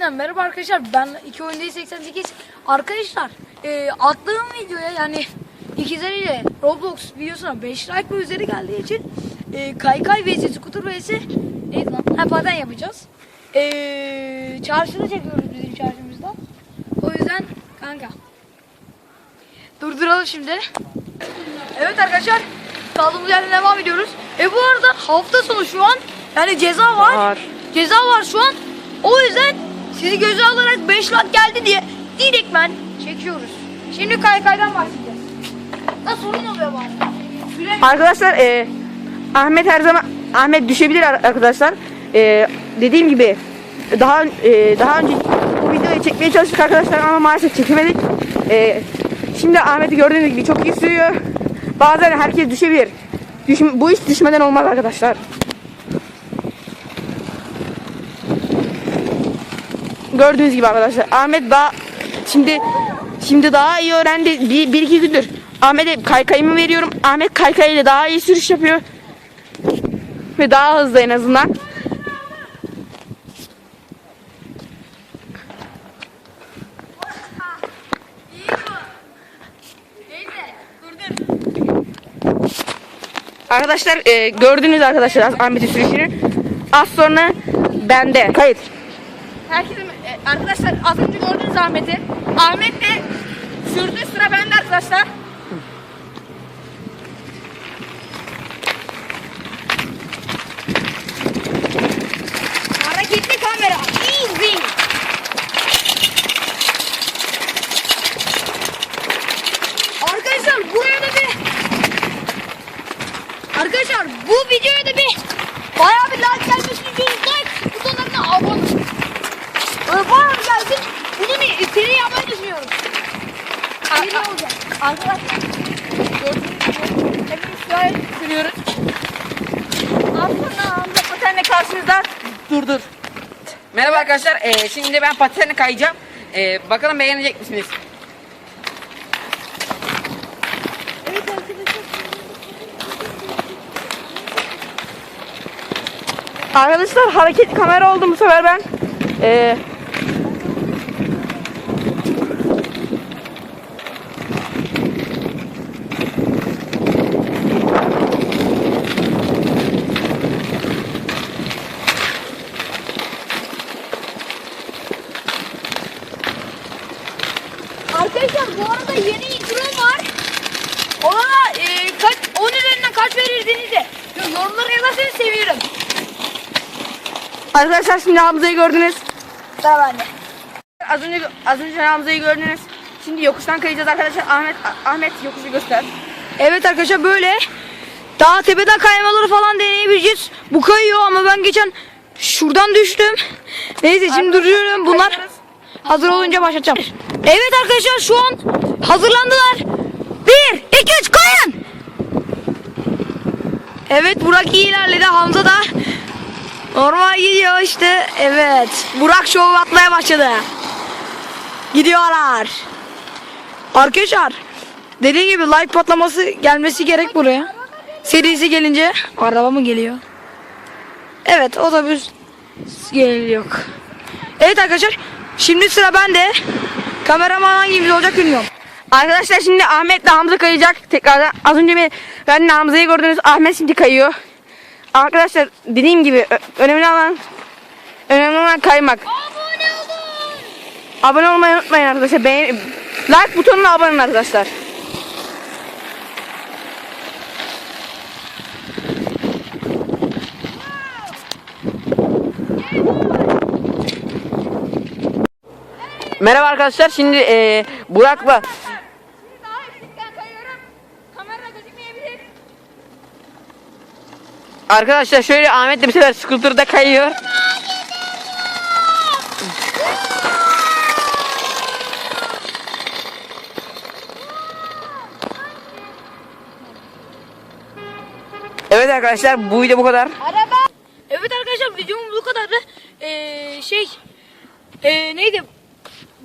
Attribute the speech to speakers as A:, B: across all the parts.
A: yeniden merhaba arkadaşlar. Ben 2 oyunda 88. Arkadaşlar e, attığım videoya yani ikizleriyle Roblox videosuna 5 like ve üzeri geldiği için e, kaykay vs skuter vs neydi lan? Ha paten yapacağız. E, çarşıda çekiyoruz bizim çarşımızda. O yüzden kanka durduralım şimdi. Evet arkadaşlar kaldığımız yerden devam ediyoruz. E bu arada hafta sonu şu an yani ceza var.
B: Var.
A: Ceza var şu an. O yüzden sizi göze alarak 5 lat geldi diye direktmen çekiyoruz. Şimdi kaykaydan başlayacağız. Da sorun oluyor bazen.
B: Arkadaşlar e, Ahmet her zaman Ahmet düşebilir ar- arkadaşlar. E, dediğim gibi daha e, daha önce bu videoyu çekmeye çalıştık arkadaşlar ama maalesef çekemedik. E, şimdi Ahmet'i gördüğünüz gibi çok iyi sürüyor. Bazen herkes düşebilir. Düşme- bu iş düşmeden olmaz arkadaşlar. Gördüğünüz gibi arkadaşlar Ahmet daha şimdi şimdi daha iyi öğrendi bir, bir iki gündür. Ahmet'e kaykayımı veriyorum. Ahmet kaykayıyla daha iyi sürüş yapıyor. Ve daha hızlı en azından. Arkadaşlar e, gördünüz arkadaşlar Ahmet'in sürüşünü. Az sonra bende. Kayıt. Herkese e, arkadaşlar az önce gördünüz Ahmet'i. Ahmet de sürdü sıra bende arkadaşlar.
A: Hareketli kamera. Easy. Arkadaşlar buraya da bir Arkadaşlar bu videoya da bir bayağı bir like gelmesini istiyoruz. Like butonlarına abone olun. Ee, bayağı bir gelsin. Bunu ne? Seri yapmayı düşünüyorum. Seri olacak.
B: Arkadaşlar hepimiz sırayla sürüyoruz. Sonra Hamza patenle karşınızda dur dur. Merhaba arkadaşlar. Ee, şimdi ben patenle kayacağım. Ee, bakalım beğenecek misiniz?
A: Evet arkadaşlar.
B: Arkadaşlar hareketli kamera oldu bu sefer ben. Ee,
A: Arkadaşlar bu arada yeni intro var. Ona e, kaç, 10 üzerinden kaç verirsiniz de yorumlara yazarsanız sevinirim.
B: arkadaşlar şimdi Hamza'yı gördünüz.
A: Tamam anne.
B: Az önce az önce Hamza'yı gördünüz. Şimdi yokuştan kayacağız arkadaşlar. Ahmet Ahmet yokuşu göster.
A: Evet arkadaşlar böyle daha tepeden kaymaları falan deneyebileceğiz. Bu kayıyor ama ben geçen şuradan düştüm. Neyse şimdi duruyorum. Bunlar
B: Kayıyoruz.
A: hazır olunca başlatacağım. Evet arkadaşlar şu an hazırlandılar. Bir, iki, üç kayın. Evet Burak iyi ilerledi. Hamza da normal gidiyor işte. Evet. Burak şov atmaya başladı. Gidiyorlar. Arkadaşlar dediğim gibi like patlaması gelmesi gerek buraya. Serisi gelince araba mı geliyor? Evet otobüs geliyor. Evet arkadaşlar şimdi sıra bende. Kameraman hangimiz olacak bilmiyorum.
B: Arkadaşlar şimdi Ahmet'le Hamza kayacak. Tekrardan az önce bir ben de Hamza'yı gördünüz. Ahmet şimdi kayıyor. Arkadaşlar dediğim gibi önemli olan önemli olan kaymak.
A: Abone olun.
B: Abone olmayı unutmayın arkadaşlar. Beğen like butonuna abone olun arkadaşlar. Merhaba arkadaşlar. Şimdi e, Burak'la
A: gözükmeyebilir.
B: arkadaşlar şöyle Ahmet de bir sefer scooter'da kayıyor. Evet arkadaşlar bu video bu kadar.
A: Araba. Evet arkadaşlar videomuz bu kadardı. Ee, şey ee, neydi?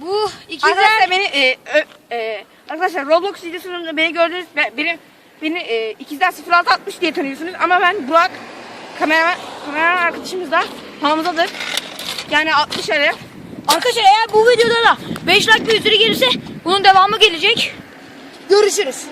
A: Bu ikizler
B: Arkadaşlar beni e, ö- e, arkadaşlar Roblox videosunda beni gördünüz. Ben, benim beni e, ikizler 0660 diye tanıyorsunuz ama ben Burak kameraman kameraman arkadaşımız da Hamza'dır. Yani 60 Ali.
A: Arkadaşlar eğer bu videoda da 5 like ve üzeri gelirse bunun devamı gelecek. Görüşürüz.